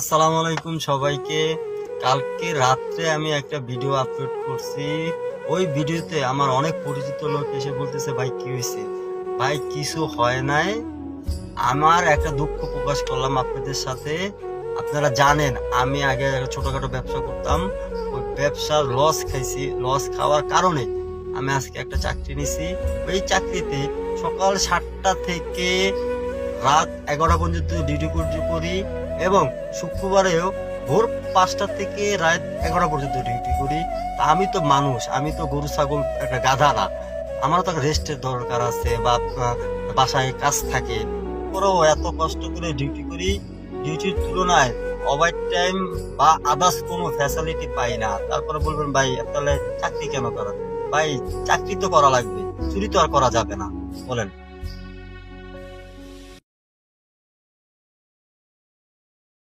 আসসালামু আলাইকুম সবাইকে। কালকে রাত্রে আমি একটা ভিডিও আপলোড করছি। ওই ভিডিওতে আমার অনেক পরিচিত লোক এসে বলতেছে, ভাই, কি হয়েছে ভাই, কিছু হয় নাই। আমার একটা দুঃখ প্রকাশ করলাম আপনাদের সাথে। আপনারা জানেন, আমি আগে একটা ছোটখাটো ব্যবসা করতাম। ওই ব্যবসার লস খাইছি লস খাওয়ার কারণে আমি আজকে একটা চাকরি নিছি। ওই চাকরিতে সকাল সাতটা থেকে রাত এগারোটা পর্যন্ত ডিউটি করি এবং শুক্রবারেও ভোর পাঁচটা থেকে রাত এগারোটা পর্যন্ত ডিউটি করি। তা আমি তো মানুষ, আমি তো গরু, ছাগল একটা গাধা না। আমারও তো রেস্টের দরকার আছে বা বাসায় কাজ থাকে। পরেও এত কষ্ট করে ডিউটি করি, ডিউটির তুলনায় ওভার টাইম বা আদার্স কোনো ফ্যাসিলিটি পাই না। তারপরে বলবেন, ভাই, তাহলে চাকরি কেন করা ভাই, চাকরি তো করা লাগবে, চুরি তো আর করা যাবে না। বলেন।